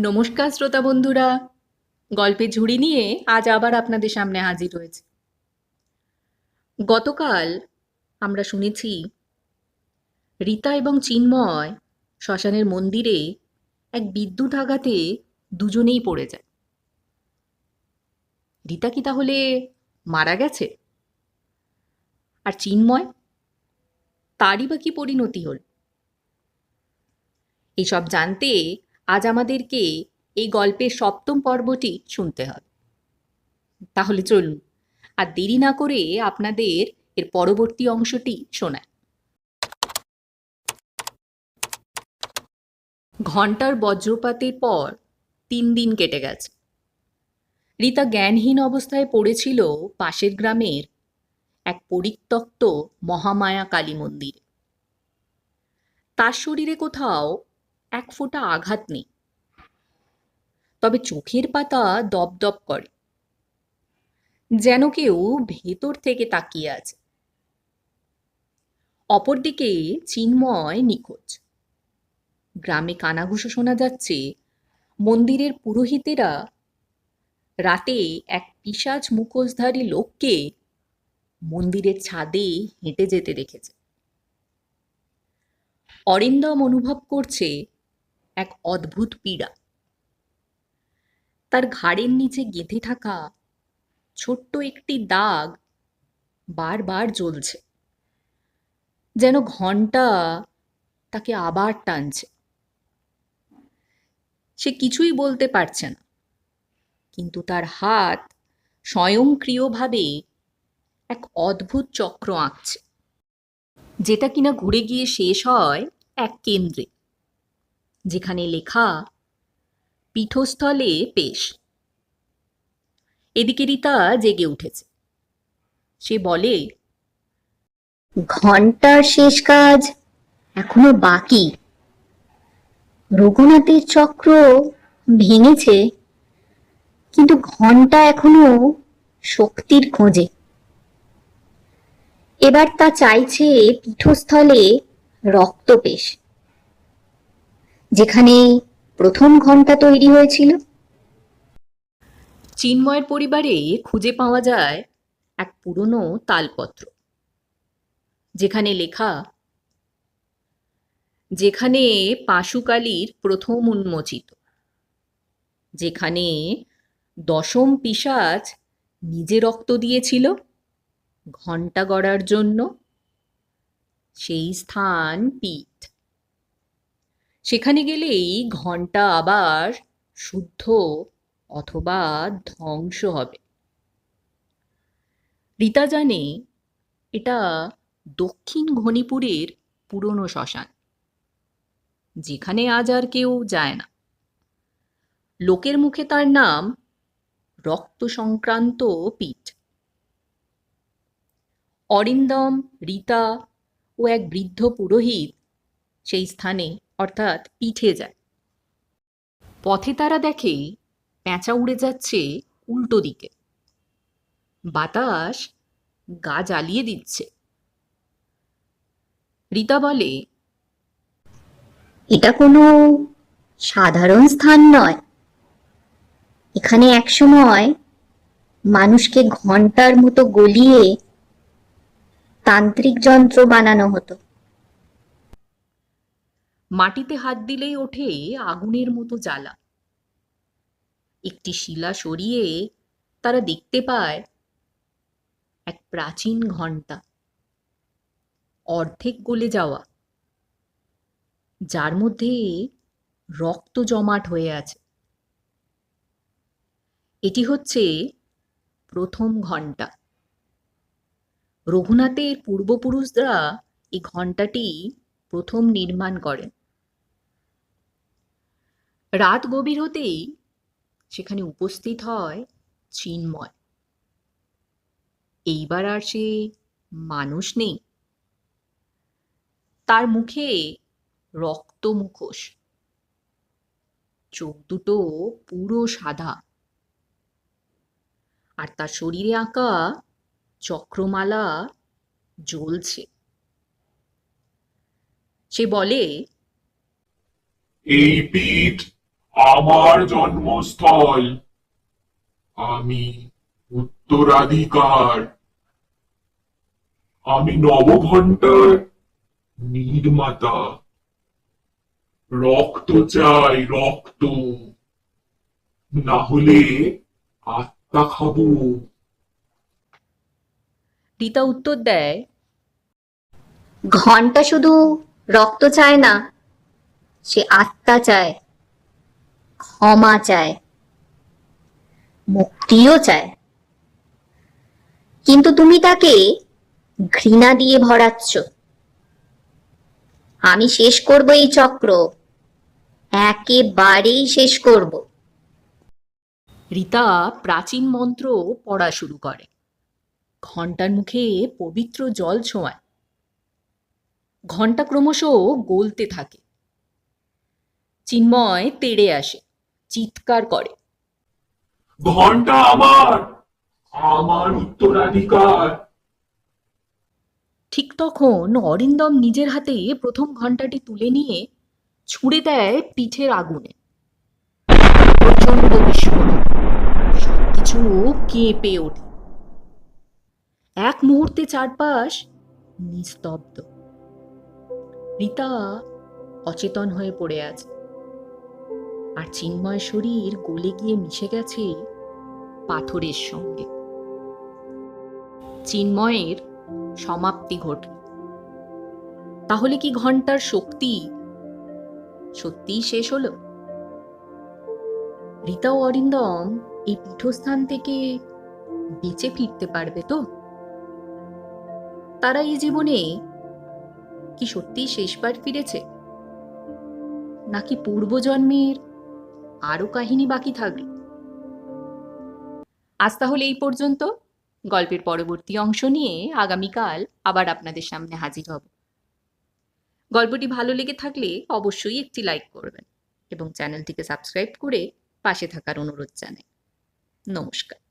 নমস্কার, শ্রোতা বন্ধুরা। গল্পের ঝুড়ি নিয়ে আজ আবার আপনাদের সামনে হাজির হয়েছে। গতকাল আমরা শুনেছি, রীতা এবং চিন্ময় শ্মশানের মন্দিরে এক বিদ্যুৎ আঘাতে দুজনেই পড়ে যায়। রীতা কি তাহলে মারা গেছে? আর চিন্ময়, তারই বা কি পরিণতি হল? এইসব জানতে আজ আমাদেরকে এই গল্পের সপ্তম পর্বটি শুনতে হবে। তাহলে চলুন, আর দেরি না করে আপনাদের এর পরবর্তী অংশটি শোনায় ঘণ্টার বজ্রপাতের পর তিন দিন কেটে গেছে। রীতা জ্ঞানহীন অবস্থায় পড়েছিল পাশের গ্রামের এক পরিত্যক্ত মহামায়া কালী মন্দিরে। তার শরীরে কোথাও এক ফোঁটা আঘাত নেই। তবে চোখের পাতা দপদপ করে। যেন কেউ ভেতর থেকে তাকিয়ে আছে। অপরদিকে চিন্ময় নিখোঁজ। গ্রামে কানাঘুষো শোনা যাচ্ছে, মন্দিরের পুরোহিতেরা রাতে এক পিসাজ মুখোশধারী লোককে মন্দিরের ছাদে হেঁটে যেতে দেখেছে। অরিন্দম অনুভব করছে এক অদ্ভুত পীড়া। তার ঘাড়ের নিচে গেঁথে থাকা ছোট্ট একটি দাগ বারবার জ্বলছে, যেন ঘণ্টা তাকে আবার টানছে। সে কিছুই বলতে পারছে না, কিন্তু তার হাত স্বয়ংক্রিয়ভাবে এক অদ্ভুত চক্র আঁকছে, যেটা কিনা ঘুরে গিয়ে শেষ হয় এক কেন্দ্রে। যেখানে লেখা, পীঠস্থলে পেশ। এদিকে রীতা জেগে উঠেছে। সে বলে ঘণ্টার শেষ কাজ এখনও বাকি। রঘুনাথের চক্র ভেঙেছে, কিন্তু ঘণ্টা এখনও শক্তির খোঁজে। এবার তা চাইছে পীঠস্থলে রক্তপেশ। যেখানে প্রথম ঘণ্টা তৈরি হয়েছিল। চিন্ময়ের পরিবারে খুঁজে পাওয়া যায় এক পুরনো তালপত্র। যেখানে লেখা, যেখানে পাশুকালীর প্রথম উন্মোচিত। যেখানে দশম পিসাজ নিজে রক্ত দিয়েছিল। ঘণ্টা গড়ার জন্য। সেই স্থান পীঠ। সেখানে গেলেই ঘণ্টা আবার শুদ্ধ অথবা ধ্বংস হবে। রীতা জানে এটা দক্ষিণ ঘনিপুরের পুরনো শ্মশান, যেখানে আজ আর কেউ যায় না। লোকের মুখে তার নাম রক্ত সংক্রান্ত পিঠ। অরিন্দম, রীতা ও এক বৃদ্ধ পুরোহিত সেই স্থানে অর্থাৎ পিঠে যায়। পথে তারা দেখে পেঁচা উড়ে যাচ্ছে উল্টো দিকে। বাতাস গা জ্বালিয়ে দিচ্ছে। রীতা বলে, এটা কোনো সাধারণ স্থান নয়। এখানে একসময় মানুষকে ঘণ্টার মতো গলিয়ে তান্ত্রিক যন্ত্র বানানো হতো। মাটিতে হাত দিলেই ওঠে আগুনের মতো জ্বালা। একটি শিলা সরিয়ে তারা দেখতে পায় এক প্রাচীন ঘণ্টা অর্ধেক গলে যাওয়া, যার মধ্যে রক্ত জমাট হয়ে আছে। এটি হচ্ছে প্রথম ঘণ্টা রঘুনাথের পূর্বপুরুষরা এই ঘণ্টাটি প্রথম নির্মাণ করেন। রাত গভীর হতেই সেখানে উপস্থিত হয় চিন্ময়। এইবার আর সে মানুষ নেই। তার মুখে রক্ত মুখোশ। চোখ দুটো পুরো সাদা। আর তার শরীরে আঁকা চক্রমালা জ্বলছে। সে বলে, এই পীঠ আমার জন্মস্থল। আমি উত্তরাধিকার। আমি নবঘণ্টার নির্মাতা। রক্ত চাই রক্ত। না হলে আত্মা খাব। রীতা উত্তর দেয় ঘণ্টা শুধু রক্ত চায় না সে আত্মা চায়। ক্ষমা চায়, মুক্তিও চায়। কিন্তু তুমি তাকে ঘৃণা দিয়ে ভরাচ্ছ। আমি শেষ করব এই চক্র, একেবারেই শেষ করব। রীতা প্রাচীন মন্ত্র পড়া শুরু করে। ঘণ্টার মুখে পবিত্র জল ছোঁয়ায়। ঘণ্টা ক্রমশ গলতে থাকে। চিন্ময় তেড়ে আসে। চিৎকার করে। ঘণ্টা আমার আমার উত্তরাধিকার। ঠিক তখন অরিন্দম নিজের হাতে প্রথম ঘণ্টাটি তুলে নিয়ে ছুঁড়ে দেয় পিঠের আগুনে। প্রচণ্ড বিস্ফোরণ। সবকিছু কেঁপে ওঠে। এক মুহূর্তে চারপাশ নিস্তব্ধ। রীতা অচেতন হয়ে পড়ে আছে। আর চিন্ময় শরীর গলে গিয়ে মিশে গেছে পাথরের সঙ্গে। চিন্ময়ের সমাপ্তি ঘটল। তাহলে কি ঘণ্টার শক্তি সত্যিই শেষ হলো? রীতা অরিন্দম এই পীঠস্থান থেকে বেঁচে ফিরতে পারবে তো? তারা এই জীবনে কি সত্যিই শেষবার ফিরেছে? নাকি পূর্বজন্মের আরও কাহিনী বাকি থাকবে আজ তাহলে এই পর্যন্ত। গল্পের পরবর্তী অংশ নিয়ে আগামীকাল আবার আপনাদের সামনে হাজির হব। গল্পটি ভালো লেগে থাকলে অবশ্যই একটি লাইক করবেন এবং চ্যানেলটিকে সাবস্ক্রাইব করে পাশে থাকার অনুরোধ জানাই। নমস্কার।